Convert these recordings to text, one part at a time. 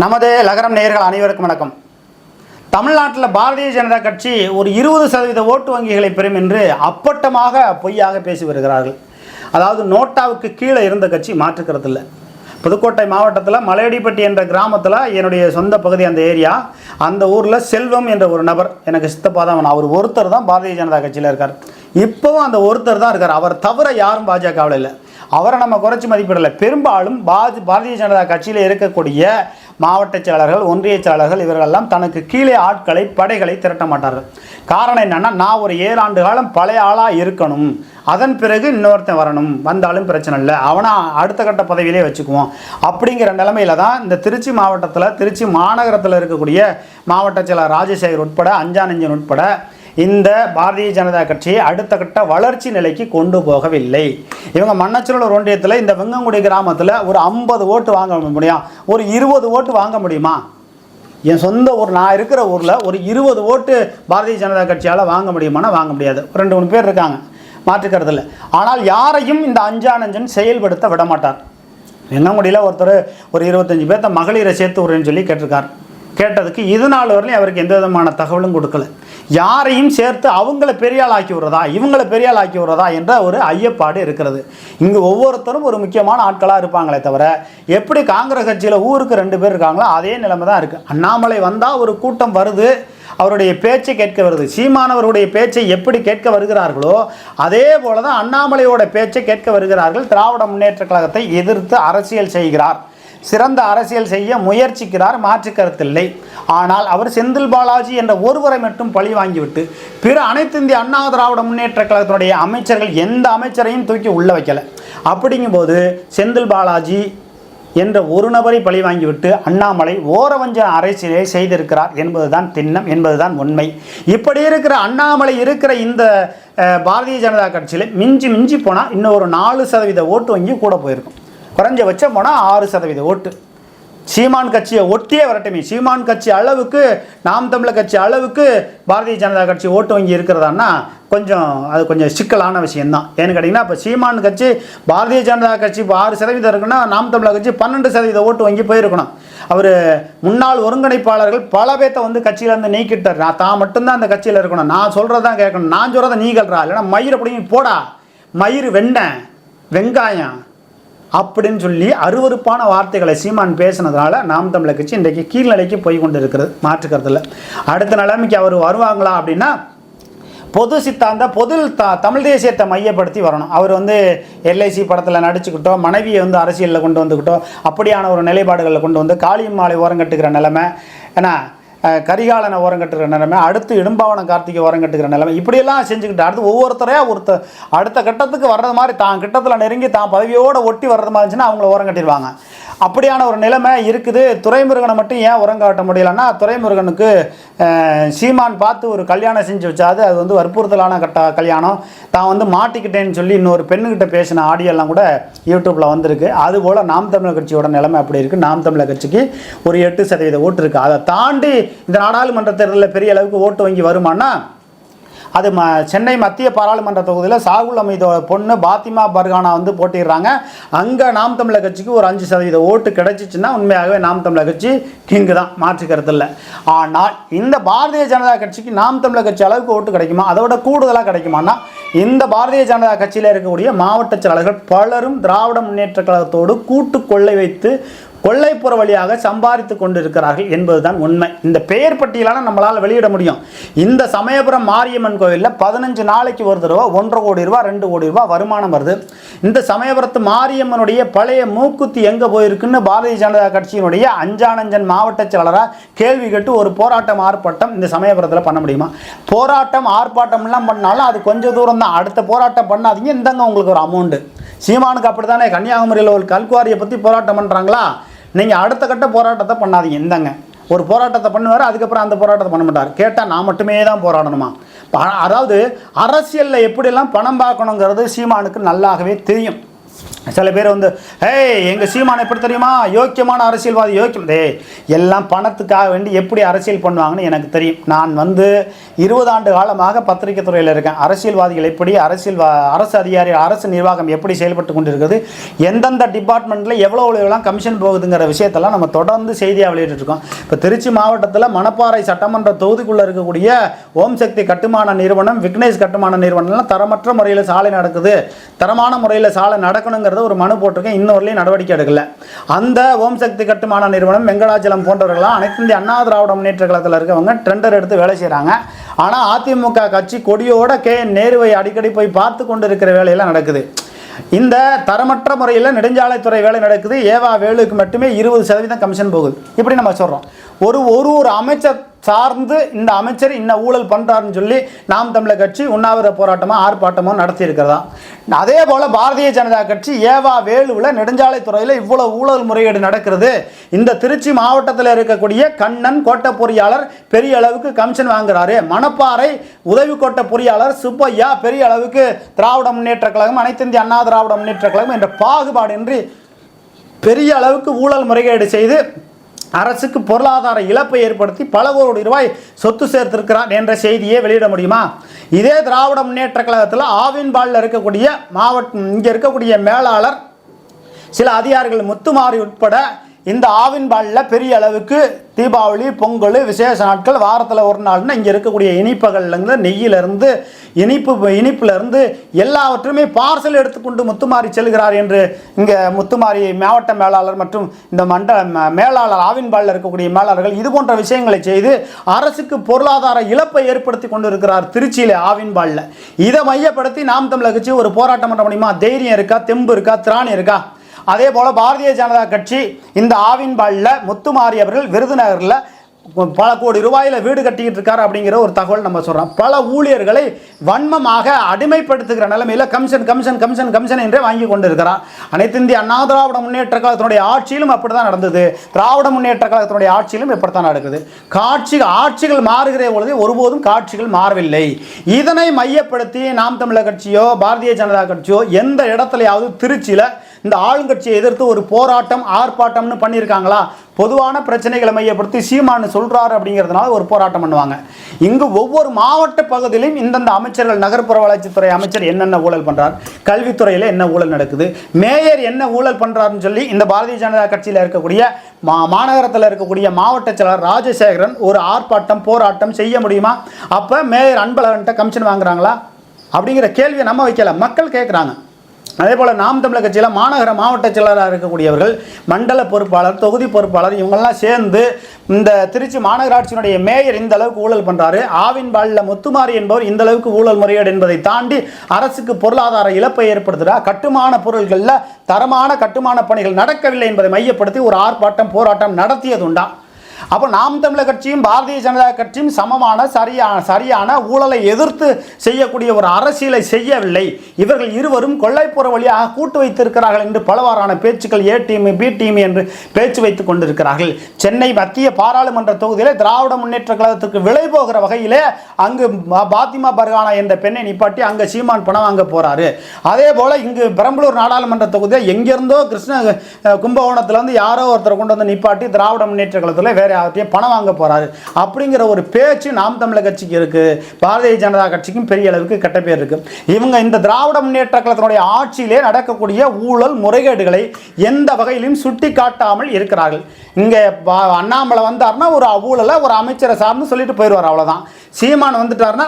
நமது லகரம் நேயர்கள் அனைவருக்கும் வணக்கம். தமிழ்நாட்டில் பாரதிய ஜனதா கட்சி ஒரு இருபது சதவீத ஓட்டு வங்கிகளை பெறும் என்று அப்பட்டமாக பொய்யாக பேசி வருகிறார்கள். அதாவது நோட்டாவுக்கு கீழே இருந்த கட்சி மாற்றுக்கிறது இல்லை புதுக்கோட்டை மாவட்டத்தில் மலையடிப்பட்டி என்ற கிராமத்தில் என்னுடைய சொந்த பகுதி அந்த ஏரியா அந்த ஊரில் செல்வம் என்ற ஒரு நபர் எனக்கு சித்தப்பா தான் அவர் ஒருத்தர் தான் பாரதிய ஜனதா கட்சியில் இருக்கார். இப்போவும் அந்த ஒருத்தர் தான் இருக்கார். அவர் தவிர யாரும் பாஜகவில் இல்லை. அவரை நம்ம குறைச்சி மதிப்பிடலை. பெரும்பாலும் பாஜ பாரதிய ஜனதா கட்சியில் இருக்கக்கூடிய மாவட்ட செயலாளர்கள் ஒன்றிய செயலாளர்கள் இவர்களெல்லாம் தனக்கு கீழே ஆட்களை படைகளை திரட்ட மாட்டார்கள். காரணம் என்னென்னா நான் ஒரு ஏழு ஆண்டு காலம் பழைய ஆளாக இருக்கணும். அதன் பிறகு இன்னொருத்தன் வரணும். வந்தாலும் பிரச்சனை இல்லை. அவனை அடுத்த கட்ட பதவியிலே வச்சுக்குவோம். அப்படிங்கிற நிலமையில தான் இந்த திருச்சி மாவட்டத்தில் திருச்சி மாநகரத்தில் இருக்கக்கூடிய மாவட்ட செயலாளர் ராஜசேகர் உட்பட அஞ்சானஞ்சன் உட்பட இந்த பாரதிய ஜனதா கட்சியை அடுத்த கட்ட வளர்ச்சி நிலைக்கு கொண்டு போகவில்லை. இவங்க மண்ணச்சூழல் ஒன்றியத்தில் இந்த வெங்கங்குடி கிராமத்தில் ஒரு ஐம்பது ஓட்டு வாங்க முடியும். ஒரு இருபது ஓட்டு வாங்க முடியுமா? என் சொந்த ஊர் நான் இருக்கிற ஊரில் ஒரு இருபது ஓட்டு பாரதிய ஜனதா கட்சியால் வாங்க முடியுமானா வாங்க முடியாது. ஒரு ரெண்டு மூணு பேர் இருக்காங்க. மாற்றுக்கிறது இல்லை. ஆனால் யாரையும் இந்த அஞ்சானஞ்சன் செயல்படுத்த விட மாட்டார். வெங்கங்குடியில் ஒருத்தர் ஒரு இருபத்தஞ்சி பேர்த்த மகளிரை சேர்த்து விடுறேன்னு சொல்லி கேட்டிருக்கார். கேட்டதுக்கு இது நாள் வரலையும் அவருக்கு எந்த விதமான தகவலும் கொடுக்கல. யாரையும் சேர்த்து அவங்கள பெரியாளாக்கி விடுறதா இவங்கள பெரியாளாக்கி விடுறதா என்ற ஒரு ஐயப்பாடு இருக்கிறது. இங்கு ஒவ்வொருத்தரும் ஒரு முக்கியமான ஆட்களாக இருப்பாங்களே தவிர எப்படி காங்கிரஸ் கட்சியில் ஊருக்கு ரெண்டு பேர் இருக்காங்களோ அதே நிலைமை தான் இருக்குது அண்ணாமலை வந்தால் ஒரு கூட்டம் வருது அவருடைய பேச்சை கேட்க வருது. சீமானவருடைய பேச்சை எப்படி கேட்க வருகிறார்களோ அதே போல தான் அண்ணாமலையோட பேச்சை கேட்க வருகிறார்கள். திராவிட முன்னேற்ற கழகத்தை எதிர்த்து அரசியல் செய்கிறார். சிறந்த அரசியல் செய்ய முயற்சிக்கிறார். மாற்று கருத்தில்லை ஆனால் அவர் செந்தில் பாலாஜி என்ற ஒருவரை மட்டும் பழி வாங்கிவிட்டு பிற அனைத்து இந்திய அண்ணா திராவிட முன்னேற்ற கழகத்தினுடைய அமைச்சர்கள் எந்த அமைச்சரையும் தூக்கி உள்ள வைக்கலை. அப்படிங்கும்போது செந்தில் பாலாஜி என்ற ஒரு நபரை பழி வாங்கிவிட்டு அண்ணாமலை ஓரவஞ்ச அரசியலை செய்திருக்கிறார் என்பதுதான் திண்ணம் என்பதுதான் உண்மை. இப்படி இருக்கிற அண்ணாமலை இருக்கிற இந்த பாரதிய ஜனதா கட்சியில் மிஞ்சி மிஞ்சி போனால் இன்னும் ஒரு நாலு சதவீத ஓட்டு வங்கி கூட போயிருக்கும். குறைஞ்சபட்சம் போனால் ஆறு சதவீத ஓட்டு. சீமான் கட்சியை ஒட்டியே வரட்டுமே. சீமான் கட்சி அளவுக்கு நாம் தமிழர் கட்சி அளவுக்கு பாரதிய ஜனதா கட்சி ஓட்டு வங்கி இருக்கிறதான்னா கொஞ்சம் அது கொஞ்சம் சிக்கலான விஷயம்தான். ஏன்னு கேட்டிங்கன்னா இப்போ சீமான் கட்சி பாரதிய ஜனதா கட்சி இப்போ ஆறு சதவீதம் இருக்குன்னா நாம் தமிழர் கட்சி பன்னெண்டு சதவீதம் ஓட்டு வங்கி போயிருக்கணும். அவர் முன்னாள் ஒருங்கிணைப்பாளர்கள் பல பேர்த்த வந்து கட்சியிலேருந்து நீக்கிட்டார் நான் தான் மட்டும்தான் அந்த கட்சியில் இருக்கணும். நான் சொல்கிறதான் கேட்கணும். நான் சொல்கிறத நீ இல்லைன்னா மயிர் அப்படிங்க போடா. மயிர் வெண்ணெய் வெங்காயம் அப்படின்னு சொல்லி அருவருப்பான வார்த்தைகளை சீமான் பேசினதுனால நாம் தமிழர் கட்சி இன்றைக்கு கீழ்நிலைக்கு போய் கொண்டு இருக்கிறது மாற்றுக்கிறதுல அடுத்த நிலைமைக்கு அவர் வருவாங்களா அப்படின்னா பொது சித்தாந்த பொது த தமிழ் தேசியத்தை மையப்படுத்தி வரணும். அவர் வந்து எல்ஐசி படத்தில் நடிச்சுக்கிட்டோ மனைவியை வந்து அரசியலில் கொண்டு வந்துக்கிட்டோ அப்படியான ஒரு நிலைப்பாடுகளில் கொண்டு வந்து காளியம்மாலை ஓரங்கட்டுக்கிற நிலைமை ஏன்னா கரிகாலனை கரிகாலனை கட்டுற நிலைமை அடுத்து இடும்பாவனம் கார்த்திகை ஓரங்கட்டுகிற நிலைமை இப்படியெல்லாம் செஞ்சுக்கிட்டு அடுத்து ஒவ்வொருத்தரையாக ஒருத்த அடுத்த கட்டத்துக்கு வர்றது மாதிரி தான் கிட்டத்தில் நெருங்கி தான் பதவியோடு ஒட்டி வர்றது மாதிரி இருந்துச்சுன்னா அவங்கள ஓரங்கட்டிடுவாங்க அப்படியான ஒரு நிலைமை இருக்குது. துரைமுருகனை மட்டும் ஏன் உரங்காட்ட முடியலன்னா துரைமுருகனுக்கு சீமான் பார்த்து ஒரு கல்யாணம் செஞ்சு வச்சாது அது வந்து வற்புறுத்தலான கட்ட கல்யாணம். தான் வந்து மாட்டிக்கிட்டேன்னு சொல்லி இன்னொரு பெண்ணுக்கிட்ட பேசின ஆடியோலாம் கூட யூடியூப்பில் வந்திருக்கு. அதுபோல் நாம் தமிழர் கட்சியோட நிலைமை அப்படி இருக்குது நாம் தமிழர் கட்சிக்கு ஒரு எட்டு சதவீத ஓட்டு இருக்குது அதை தாண்டி இந்த நாடாளுமன்ற தேர்தலில் பெரிய அளவுக்கு ஓட்டு வங்கி வருமானா அது ம சென்னை மத்திய பாராளுமன்ற தொகுதியில் சாகுல் அமீதோட பொண்ணு பாத்திமா பர்கானா வந்து போட்டிடுறாங்க அங்கே நாம் தமிழர் கட்சிக்கு ஒரு அஞ்சு சதவீத ஓட்டு கிடைச்சிச்சுன்னா உண்மையாகவே நாம் தமிழர் கட்சி கிங்கு தான் மாற்றுக்கிறது இல்லை. ஆனால் இந்த பாரதிய ஜனதா கட்சிக்கு நாம் தமிழர் கட்சி அளவுக்கு ஓட்டு கிடைக்குமா? அதை விட கூடுதலாக கிடைக்குமானா இந்த பாரதிய ஜனதா கட்சியில் இருக்கக்கூடிய மாவட்ட செயலாளர்கள் பலரும் திராவிட முன்னேற்ற கழகத்தோடு கூட்டு கொள்ளை வைத்து கொள்ளைப்புற வழியாக சம்பாதித்து கொண்டிருக்கிறார்கள் என்பதுதான் உண்மை. இந்த பெயர் பட்டியலான நம்மளால் வெளியிட முடியும். இந்த சமயபுரம் மாரியம்மன் கோவிலில் பதினஞ்சு நாளைக்கு ஒரு தடவை ஒன்றரை கோடி ரூபா ரெண்டு கோடி ரூபா வருமானம் வருது. இந்த சமயபுரத்து மாரியம்மனுடைய பழைய மூக்குத்தி எங்கே போயிருக்குன்னு பாரதிய ஜனதா கட்சியினுடைய அஞ்சானஞ்சன் மாவட்ட செயலராக கேள்வி கேட்டு ஒரு போராட்டம் ஆர்ப்பாட்டம் இந்த சமயபுரத்தில் பண்ண முடியுமா? போராட்டம் ஆர்ப்பாட்டம்லாம் பண்ணாலும் அது கொஞ்சம் தூரம் தான். அடுத்த போராட்டம் பண்ணாதீங்க. இந்தாங்க உங்களுக்கு ஒரு அமௌண்ட்டு சீமானுக்கு அப்படி தானே கன்னியாகுமரியில் ஒரு கல்குவாரியை பற்றி போராட்டம் பண்ணுறாங்களா நீங்கள் அடுத்த கட்ட போராட்டத்தை பண்ணாதீங்க. இந்தங்க. ஒரு போராட்டத்தை பண்ணுவார் அதுக்கப்புறம் அந்த போராட்டத்தை பண்ண மாட்டார். கேட்டால் நான் மட்டுமே தான் போராடணுமா? அதாவது அரசியலில் எப்படியெல்லாம் பணம் பார்க்கணுங்கிறது சீமானுக்கு நல்லாகவே தெரியும். சில பேர் வந்து ஏய் எங்கள் சீமான் எப்படி தெரியுமா? யோக்கியமான அரசியல்வாதி யோக்கியம். டே எல்லாம் பணத்துக்காக வேண்டி எப்படி அரசியல் பண்ணுவாங்கன்னு எனக்கு தெரியும். நான் வந்து இருபது ஆண்டு காலமாக பத்திரிகை துறையில் இருக்கேன். அரசியல்வாதிகள் எப்படி அரசியல் அரசு அதிகாரி அரசு நிர்வாகம் எப்படி செயல்பட்டு கொண்டிருக்கிறது எந்தெந்த டிபார்ட்மெண்ட்டில் எவ்வளோ எவ்வளோலாம் கமிஷன் போகுதுங்கிற விஷயத்தெல்லாம் நம்ம தொடர்ந்து செய்தியாக வெளியிட்டுருக்கோம் இப்போ திருச்சி மாவட்டத்தில் மணப்பாறை சட்டமன்ற தொகுதிக்குள்ளே இருக்கக்கூடிய ஓம் சக்தி கட்டுமான நிறுவனம் விக்னேஷ் கட்டுமான நிறுவனம்லாம் தரமற்ற முறையில் சாலை நடக்குது. தரமான முறையில் சாலை நடக்கணுங்கிறது ஒரு மனு போட்டிருக்கேன். இன்னும் வரலையும் நடவடிக்கை எடுக்கல. அந்த ஓம் சக்தி கட்டுமான நிறுவனம் வெங்கடாச்சலம் போன்றவர்களாம் அனைத்து இந்திய அண்ணா திராவிட முன்னேற்ற கழகத்தில் இருக்கவங்க டெண்டர் எடுத்து வேலை செய்கிறாங்க ஆனால் அதிமுக கட்சி கொடியோட கே நேருவை அடிக்கடி போய் பார்த்து கொண்டு இருக்கிற வேலையெல்லாம் நடக்குது. இந்த தரமற்ற முறையில் நெடுஞ்சாலைத்துறை வேலை நடக்குது. ஏவா வேலுக்கு மட்டுமே இருபது சதவீதம் கமிஷன் போகுது. இப்படி நம்ம சொல்கிறோம் ஒரு ஒரு ஒரு அமைச்சர் சார்ந்து இந்த அமைச்சர் இன்ன ஊழல் பண்ணுறாருன்னு சொல்லி நாம் தமிழர் கட்சி உண்ணாவிர போராட்டமாக ஆர்ப்பாட்டமோ நடத்தியிருக்கிறதா? அதே போல் பாரதிய ஜனதா கட்சி ஏவா வேலுவில் நெடுஞ்சாலைத்துறையில் இவ்வளோ ஊழல் முறைகேடு நடக்கிறது. இந்த திருச்சி மாவட்டத்தில் இருக்கக்கூடிய கண்ணன் கோட்ட பொறியாளர் பெரிய அளவுக்கு கமிஷன் வாங்குறாரு. மணப்பாறை உதவி கோட்ட பொறியாளர் சுப்பையா பெரிய அளவுக்கு திராவிட முன்னேற்ற கழகம் அனைத்து இந்திய அண்ணா திராவிட முன்னேற்ற கழகம் என்ற பாகுபாடின்றி பெரிய அளவுக்கு ஊழல் முறைகேடு செய்து அரசுக்கு பொருளாதார இழப்பை ஏற்படுத்தி பல கோடி ரூபாய் சொத்து சேர்த்திருக்கிறார் என்ற செய்தியை வெளியிட முடியுமா? இதே திராவிட முன்னேற்ற கழகத்தில் ஆவின்பாலில் இருக்கக்கூடிய மாவட்டம் இங்கே இருக்கக்கூடிய மேலாளர் சில அதிகாரிகள் முத்துமாரி உட்பட இந்த ஆவின்பாலில் பெரிய அளவுக்கு தீபாவளி பொங்கல் விசேஷ நாட்கள் வாரத்தில் ஒரு நாள்னா இங்கே இருக்கக்கூடிய இனிப்புகள்லேருந்து நெய்யிலிருந்து இனிப்பு இனிப்புலேருந்து எல்லாவற்றுமே பார்சல் எடுத்துக்கொண்டு முத்துமாரி செல்கிறார் என்று இங்கே முத்துமாரி மாவட்ட மேலாளர் மற்றும் இந்த மண்ட ம- மேலாளர் ஆவின்பாலில் இருக்கக்கூடிய மேலாளர்கள் இது போன்ற விஷயங்களை செய்து அரசுக்கு பொருளாதார இழப்பை ஏற்படுத்தி கொண்டு இருக்கிறார் திருச்சியில் ஆவின்பாலில் இதை மையப்படுத்தி நாம் தமிழர் கட்சி ஒரு போராட்டம் பண்ண முடியுமா? தைரியம் இருக்கா? தெம்பு இருக்கா? திராணி இருக்கா? அதே போல் பாரதிய ஜனதா கட்சி இந்த ஆவின்பாலில் முத்துமாரி அவர்கள் விருதுநகரில் பல கோடி ரூபாயில் வீடு கட்டிக்கிட்டு இருக்காரு அப்படிங்கிற ஒரு தகவல் நம்ம சொல்கிறோம் பல ஊழியர்களை வன்மமாக அடிமைப்படுத்துகிற நிலைமையில் கமிஷன் கமிஷன் கமிஷன் கமிஷன் என்றே வாங்கி கொண்டிருக்கிறார். அனைத்து இந்திய அண்ணா திராவிட முன்னேற்ற கழகத்தினுடைய ஆட்சியிலும் அப்படி தான் நடந்தது. திராவிட முன்னேற்ற கழகத்தினுடைய ஆட்சியிலும் இப்படித்தான் நடக்குது. காட்சி ஆட்சிகள் மாறுகிற பொழுது ஒருபோதும் காட்சிகள் மாறவில்லை. இதனை மையப்படுத்தி நாம் தமிழர் கட்சியோ பாரதிய ஜனதா கட்சியோ எந்த இடத்துலையாவது திருச்சியில் இந்த ஆளுங்கட்சியை எதிர்த்து ஒரு போராட்டம் ஆர்ப்பாட்டம்னு பண்ணியிருக்காங்களா? பொதுவான பிரச்சனைகளை மையப்படுத்தி சீமானு சொல்கிறாரு அப்படிங்கிறதுனால ஒரு போராட்டம் பண்ணுவாங்க. இங்கு ஒவ்வொரு மாவட்ட பகுதியிலும் இந்தந்த அமைச்சர்கள் நகர்ப்புற வளர்ச்சித்துறை அமைச்சர் என்னென்ன ஊழல் பண்ணுறார் கல்வித்துறையில் என்ன ஊழல் நடக்குது மேயர் என்ன ஊழல் பண்ணுறாருன்னு சொல்லி இந்த பாரதிய ஜனதா கட்சியில் இருக்கக்கூடிய மா மாநகரத்தில் இருக்கக்கூடிய மாவட்ட செயலர் ராஜசேகரன் ஒரு ஆர்ப்பாட்டம் போராட்டம் செய்ய முடியுமா? அப்போ மேயர் அன்பழகன்ட்ட கமிஷன் வாங்குறாங்களா? அப்படிங்கிற கேள்வியை நம்ம வைக்கல. மக்கள் கேட்குறாங்க அதே போல் நாம் தமிழர் கட்சியில் மாநகர மாவட்ட செயலராக இருக்கக்கூடியவர்கள் மண்டல பொறுப்பாளர் தொகுதி பொறுப்பாளர் இவங்கெல்லாம் சேர்ந்து இந்த திருச்சி மாநகராட்சியினுடைய மேயர் இந்த அளவுக்கு ஊழல் பண்ணுறாரு ஆவின் பாலில் முத்துமாரி என்பவர் இந்த அளவுக்கு ஊழல் முறையீடு என்பதை தாண்டி அரசுக்கு பொருளாதார இழப்பை ஏற்படுத்துகிறா கட்டுமான பொருள்களில் தரமான கட்டுமான பணிகள் நடக்கவில்லை என்பதை மையப்படுத்தி ஒரு ஆர்ப்பாட்டம் போராட்டம் நடத்தியதுண்டான் அப்போ நாம் தமிழர் கட்சியும் பாரதிய ஜனதா கட்சியும் சமமான சரியான சரியான ஊழலை எதிர்த்து செய்யக்கூடிய ஒரு அரசியலை செய்யவில்லை. இவர்கள் இருவரும் கொள்ளைப்புற வழியாக கூட்டு வைத்திருக்கிறார்கள் என்று பலவாறான பேச்சுக்கள் ஏ டீம் பி டீம் என்று பேச்சு வைத்துக் கொண்டிருக்கிறார்கள். சென்னை மத்திய பாராளுமன்ற தொகுதியில் திராவிட முன்னேற்ற கழகத்துக்கு விலை போகிற வகையிலே அங்கு பாத்திமா பர்கானா என்ற பெண்ணை நிப்பாட்டி அங்கே சீமான் பணம் வாங்க போறாரு. அதே போல இங்கு பெரம்பலூர் நாடாளுமன்ற தொகுதியில் எங்கிருந்தோ கிருஷ்ண கும்பகோணத்தில் வந்து யாரோ ஒருத்தர் கொண்டு வந்து நிப்பாட்டி திராவிட முன்னேற்ற கழகத்தில் வேறு யார்ட்டையும் பணம் வாங்க போறாரு. அப்படிங்கிற ஒரு பேச்சு நாம் தமிழர் கட்சிக்கு இருக்கு. பாரதிய ஜனதா கட்சிக்கும் பெரிய அளவுக்கு கெட்ட பேர் இருக்குது இவங்க இந்த திராவிட முன்னேற்ற கழகத்தினுடைய ஆட்சியிலே நடக்கக்கூடிய ஊழல் முறைகேடுகளை எந்த வகையிலும் சுட்டி காட்டாமல் இருக்கிறார்கள். இங்கே பா- அண்ணாமலை வந்தார்னா ஒரு ஊழலை ஒரு அமைச்சரை சார்ந்து சொல்லிட்டு போயிடுவார் அவ்வளோதான் சீமான் வந்துட்டாருன்னா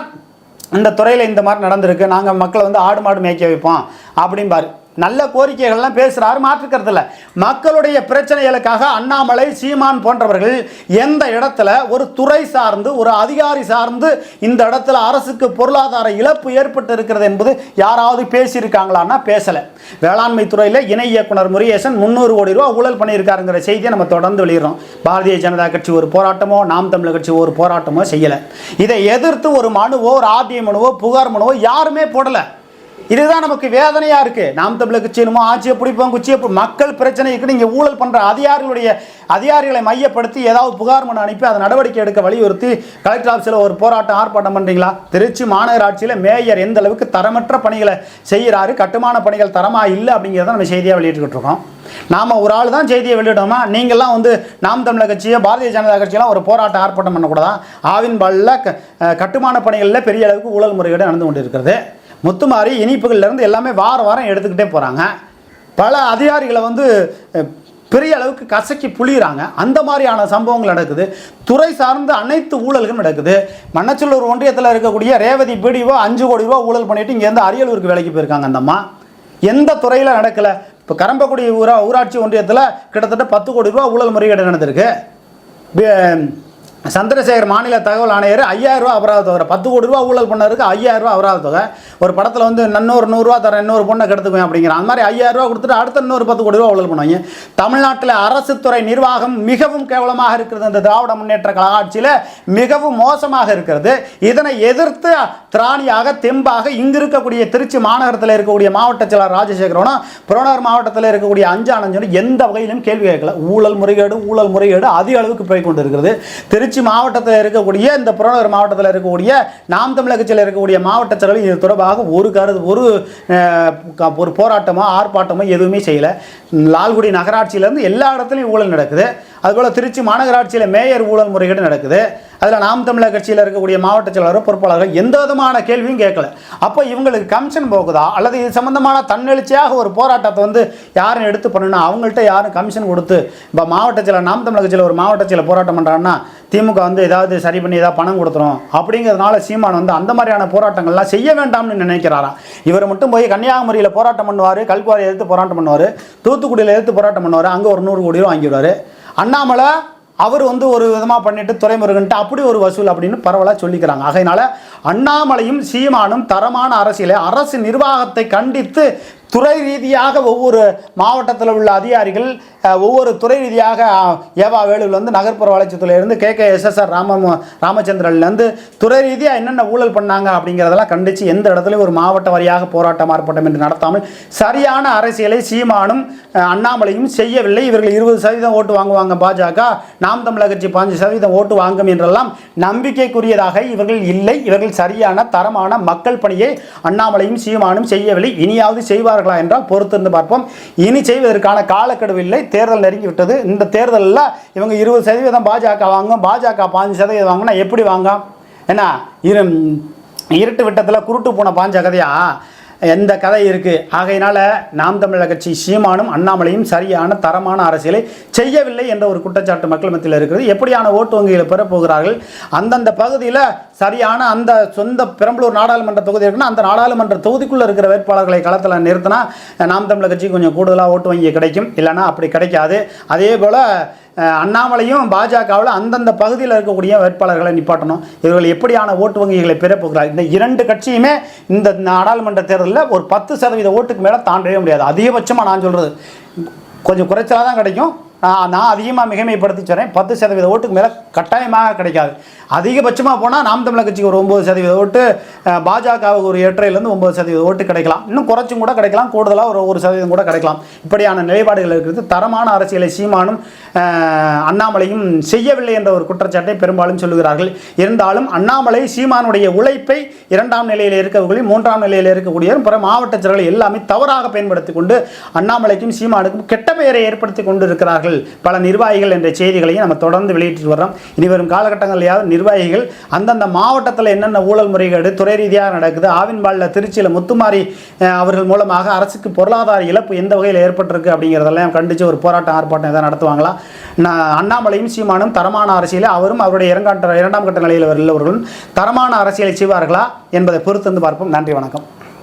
இந்த துறையில் இந்த மாதிரி நடந்திருக்கு நாங்கள் மக்களை வந்து ஆடு மாடு மேய்க்க வைப்போம் அப்படிம்பாரு. நல்ல கோரிக்கைகள்லாம் பேசுகிறாரு மாற்றுக்கருத்தில் மக்களுடைய பிரச்சனைகளுக்காக அண்ணாமலை சீமான் போன்றவர்கள் எந்த இடத்துல ஒரு துறை சார்ந்து ஒரு அதிகாரி சார்ந்து இந்த இடத்துல அரசுக்கு பொருளாதார இழப்பு ஏற்பட்டு இருக்கிறது என்பது யாராவது பேசியிருக்காங்களான்னா பேசலை. வேளாண்மை துறையில் இணை இயக்குனர் முருகேசன் முந்நூறு கோடி ரூபா ஊழல் பண்ணியிருக்காருங்கிற செய்தியை நம்ம தொடர்ந்து வெளியிடுறோம். பாரதிய ஜனதா கட்சி ஒரு போராட்டமோ நாம் தமிழர் கட்சி ஒரு போராட்டமோ செய்யலை. இதை எதிர்த்து ஒரு மனுவோ ஒரு ஆர்டிஐ மனுவோ புகார் மனுவோ யாருமே போடலை. இதுதான் நமக்கு வேதனையாக இருக்குது நாம் தமிழர் கட்சி ஆட்சியை பிடிப்போம் குச்சியை மக்கள் பிரச்சனைக்கு நீங்கள் ஊழல் பண்ணுற அதிகாரிகளுடைய அதிகாரிகளை மையப்படுத்தி ஏதாவது புகார் மனு அனுப்பி அதை நடவடிக்கை எடுக்க வலியுறுத்தி கலெக்டர் ஆஃபீஸில் ஒரு போராட்டம் ஆர்ப்பாட்டம் பண்ணுறீங்களா திருச்சி மாநகராட்சியில் மேயர் எந்த அளவுக்கு தரமற்ற பணிகளை செய்கிறாரு கட்டுமான பணிகள் தரமாக இல்லை அப்படிங்கிறத நம்ம செய்தியாக வெளியிட்டுக்கிட்டு இருக்கோம். நாம ஒரு ஆள் தான் செய்தியை வெளியிட்டோமா நீங்கள்லாம் வந்து நாம் தமிழர் கட்சியோ பாரதிய ஜனதா கட்சியெல்லாம் ஒரு போராட்டம் ஆர்ப்பாட்டம் பண்ணக்கூடாதான் ஆவின் பாலில் க கட்டுமான பணிகளில் பெரிய அளவுக்கு ஊழல் முறைகேடு நடந்து கொண்டிருக்கிறது. முத்துமாரி இனிப்புகள்லேருந்து எல்லாமே வாரம் வாரம் எடுத்துக்கிட்டே போகிறாங்க பல அதிகாரிகளை வந்து பெரிய அளவுக்கு கசக்கி புளிகிறாங்க அந்த மாதிரியான சம்பவங்கள் நடக்குது. துறை சார்ந்த அனைத்து ஊழல்களும் நடக்குது. மன்னச்சலூர் ஒன்றியத்தில் இருக்கக்கூடிய ரேவதி பிடிஓ அஞ்சு கோடி ரூபா ஊழல் பண்ணிட்டு இங்கேருந்து அரியலூருக்கு வேலைக்கு போயிருக்காங்க அந்த அம்மா. எந்த துறையில் நடக்கலை. இப்போ கரம்பக்குடி ஊரா ஊராட்சி ஒன்றியத்தில் கிட்டத்தட்ட பத்து கோடி ரூபா ஊழல் முறைகேடு நடந்திருக்கு. சந்திரசேகர் மாநில தகவல் ஆணையர் ஐயாயிரம் ரூபா அபராத தொகை. பத்து கோடி ரூபா ஊழல் பண்ணதுக்கு ஐயாயிரம் ரூபா அபராத தொகை. ஒரு படத்தில் வந்து இன்னொரு நூறுரூவா தரேன் இன்னொரு பொண்ணை கெடுத்துக்குவேன் அப்படிங்கிறான் அந்த மாதிரி ஐயாயிரம் ரூபா கொடுத்துட்டு அடுத்த இன்னொரு பத்து கோடி ரூபா ஊழல் பண்ணுவாங்க. தமிழ்நாட்டில் அரசு துறை நிர்வாகம் மிகவும் கேவலமாக இருக்கிறது. இந்த திராவிட முன்னேற்ற கழக ஆட்சியில் மிகவும் மோசமாக இருக்கிறது. இதனை எதிர்த்து திராணியாக தெம்பாக இங்கு இருக்கக்கூடிய திருச்சி மாநகரத்தில் இருக்கக்கூடிய மாவட்ட செயலர் ராஜசேகரனும் புறநகர் மாவட்டத்தில் இருக்கக்கூடிய அஞ்சானஞ்சனும் எந்த வகையிலும் கேள்வி கேட்கல. ஊழல் முறைகேடு ஊழல் முறைகேடு அதிக அளவுக்கு போய் கொண்டு இருக்கிறது திருச்சி திருச்சி மாவட்டத்தில் இருக்கக்கூடிய இந்த புறநகர் மாவட்டத்தில் இருக்கக்கூடிய நாம் தமிழக கட்சியில் இருக்கக்கூடிய மாவட்ட செலவு இது தொடர்பாக ஒரு கருது ஒரு ஒரு போராட்டமோ ஆர்ப்பாட்டமோ எதுவுமே செய்யலை. லால்குடி நகராட்சியிலேருந்து எல்லா இடத்துலையும் ஊழல் நடக்குது. அதுபோல் திருச்சி மாநகராட்சியில் மேயர் ஊழல் முறைகேடு நடக்குது. அதில் நாம் தமிழர் கட்சியில் இருக்கக்கூடிய மாவட்ட செயலாளர் பொறுப்பாளர்கள் எந்த விதமான கேள்வியும் கேட்கல. அப்போ இவங்களுக்கு கமிஷன் போகுதா? அல்லது இது சம்பந்தமான தன்னெழுச்சியாக ஒரு போராட்டத்தை வந்து யாரும் எடுத்து பண்ணணும் அவங்கள்ட்ட யாரும் கமிஷன் கொடுத்து இப்போ மாவட்ட செயலர் நாம் தமிழர் கட்சியில் ஒரு மாவட்ட செயலர் போராட்டம் பண்ணுறாங்கன்னா திமுக வந்து ஏதாவது சரி பண்ணி ஏதாவது பணம் கொடுத்துரும். அப்படிங்கிறதுனால சீமான் வந்து அந்த மாதிரியான போராட்டங்கள்லாம் செய்ய வேண்டாம்னு நினைக்கிறாராம். இவர் மட்டும் போய் கன்னியாகுமரியில் போராட்டம் பண்ணுவார் கல்குவாரி எதிர்த்து போராட்டம் பண்ணுவார் தூத்துக்குடியில் எதிர்த்து போராட்டம் பண்ணுவார் அங்கே ஒரு நூறு கோடி ரூபா வாங்கிடுவார். அண்ணாமலை அவர் வந்து ஒரு விதமாக பண்ணிட்டு துறைமுருகன்ட்டு அப்படி ஒரு வசூல் அப்படின்னு பரவலாக சொல்லிக்கிறாங்க. ஆகையினால அண்ணாமலையும் சீமானும் தரமான அரசியலை அரசு நிர்வாகத்தை கண்டித்து துறை ரீதியாக ஒவ்வொரு மாவட்டத்தில் உள்ள அதிகாரிகள் ஒவ்வொரு துறை ரீதியாக ஏவா வேலுவிலேருந்து நகர்ப்புற வளர்ச்சித்துறையிலேருந்து கே. கே. எஸ்எஸ்ஆர் ராம ராமச்சந்திரன்லேருந்து துறை ரீதியாக என்னென்ன ஊழல் பண்ணாங்க அப்படிங்கிறதெல்லாம் கண்டித்து எந்த இடத்துலையும் ஒரு மாவட்ட வாரியாக போராட்டம் ஆர்ப்பாட்டம் என்று நடத்தாமல் சரியான அரசியலை சீமானும் அண்ணாமலையும் செய்யவில்லை. இவர்கள் இருபது சதவீதம் ஓட்டு வாங்குவாங்க பாஜக. நாம் தமிழக கட்சி பாஞ்சு சதவீதம் ஓட்டு வாங்கும் என்றெல்லாம் நம்பிக்கைக்குரியதாக இவர்கள் இல்லை. இவர்கள் சரியான தரமான மக்கள் பணியை அண்ணாமலையும் சீமானும் செய்யவில்லை. இனியாவது செய்வார்களா என்றால் பொறுத்திருந்து பார்ப்போம். இனி செய்வதற்கான காலக்கெடுவில்லை தேர்தல் நெருங்கி விட்டது. இந்த தேர்தலில் இவங்க இருபது சதவீதம் பாஜக வாங்கும். பாஜக பாஞ்சு சதவீதம் வாங்கினா எப்படி வாங்க என்ன இரு இருட்டு விட்டத்தில் குருட்டு போன பாஞ்ச கதையா எந்த கதை இருக்குது ஆகையினால நாம் தமிழர் கட்சி சீமானும் அண்ணாமலையும் சரியான தரமான அரசியலை செய்யவில்லை என்ற ஒரு குற்றச்சாட்டு மக்கள் மத்தியில் இருக்கிறது. எப்படியான ஓட்டு வங்கிகளை பெறப்போகிறார்கள்? அந்தந்த பகுதியில் சரியான அந்த சொந்த பெரம்பலூர் நாடாளுமன்ற தொகுதி இருக்குன்னா அந்த நாடாளுமன்ற தொகுதிக்குள்ளே இருக்கிற வேட்பாளர்களை களத்தில் நிறுத்தினா நாம் தமிழர் கட்சி கொஞ்சம் கூடுதலாக ஓட்டு வங்கி கிடைக்கும். இல்லைன்னா அப்படி கிடைக்காது. அதே போல் அண்ணாமலையும் பாஜகவில் அந்தந்த பகுதியில் இருக்கக்கூடிய வேட்பாளர்களை நிப்பாட்டணும். இவர்கள் எப்படியான ஓட்டு வங்கிகளை பெறப்போகிறார்கள்? இந்த இரண்டு கட்சியுமே இந்த நாடாளுமன்ற தேர்தல் தேர்தலில் ஒரு பத்து சதவீத ஓட்டுக்கு மேலே தாண்டவே முடியாது. அதிகபட்சமாக நான் சொல்கிறது கொஞ்சம் குறைச்சலாக தான் கிடைக்கும். நான் அதிகமாக மிகைமைப்படுத்தி சொல்கிறேன் பத்து சதவீத ஓட்டுக்கு மேலே கட்டாயமாக கிடைக்காது. அதிகபட்சமாக போனால் நாம் தமிழர் கட்சிக்கு ஒரு ஒம்பது சதவீத ஓட்டு பாஜகவுக்கு ஒரு எட்டரைலேருந்து ஒம்பது சதவீத ஓட்டு கிடைக்கலாம். இன்னும் குறைச்சும் கூட கிடைக்கலாம் கூடுதலாக ஒரு ஒரு சதவீதம் கூட கிடைக்கலாம். இப்படியான நிலைப்பாடுகள் இருக்கிறது. தரமான அரசியலை சீமானும் அண்ணாமலையும் செய்யவில்லை என்ற ஒரு குற்றச்சாட்டை பெரும்பாலும் சொல்லுகிறார்கள். இருந்தாலும் அண்ணாமலை சீமானுடைய உழைப்பை இரண்டாம் நிலையில் இருக்கவர்களையும் மூன்றாம் நிலையில் இருக்கக்கூடியவரும் பிற மாவட்ட செயலர்கள் எல்லாமே தவறாக பயன்படுத்தி கொண்டு அண்ணாமலைக்கும் சீமானுக்கும் கெட்ட பெயரை ஏற்படுத்தி கொண்டு இருக்கிறார்கள் பல நிர்வாகிகள் என்ற செய்திகளையும் நம்ம தொடர்ந்து வெளியிட்டு வர்றோம். இனி வரும் காலகட்டங்களிலாவது நிர்வாகிகள் அந்தந்த மாவட்டத்தில் என்னென்ன ஊழல் முறைகேடு துறை ரீதியாக நடக்குது ஆவின்பாலில் திருச்சியில் முத்துமாரி அவர்கள் மூலமாக அரசுக்கு பொருளாதார இழப்பு எந்த வகையில் ஏற்பட்டிருக்கு அப்படிங்கிறதெல்லாம் கண்டித்து ஒரு போராட்டம் ஆர்ப்பாட்டம் எதாவது நடத்துவாங்களா? நான் அண்ணாமலையும் சீமானும் தரமான அரசியல் அவரும் அவருடைய இரண்டாம் இரண்டாம் கட்ட நிலையில் உள்ளவர்களும் தரமான அரசியலை செய்வார்களா என்பதை பொறுத்து வந்து பார்ப்போம். நன்றி வணக்கம்.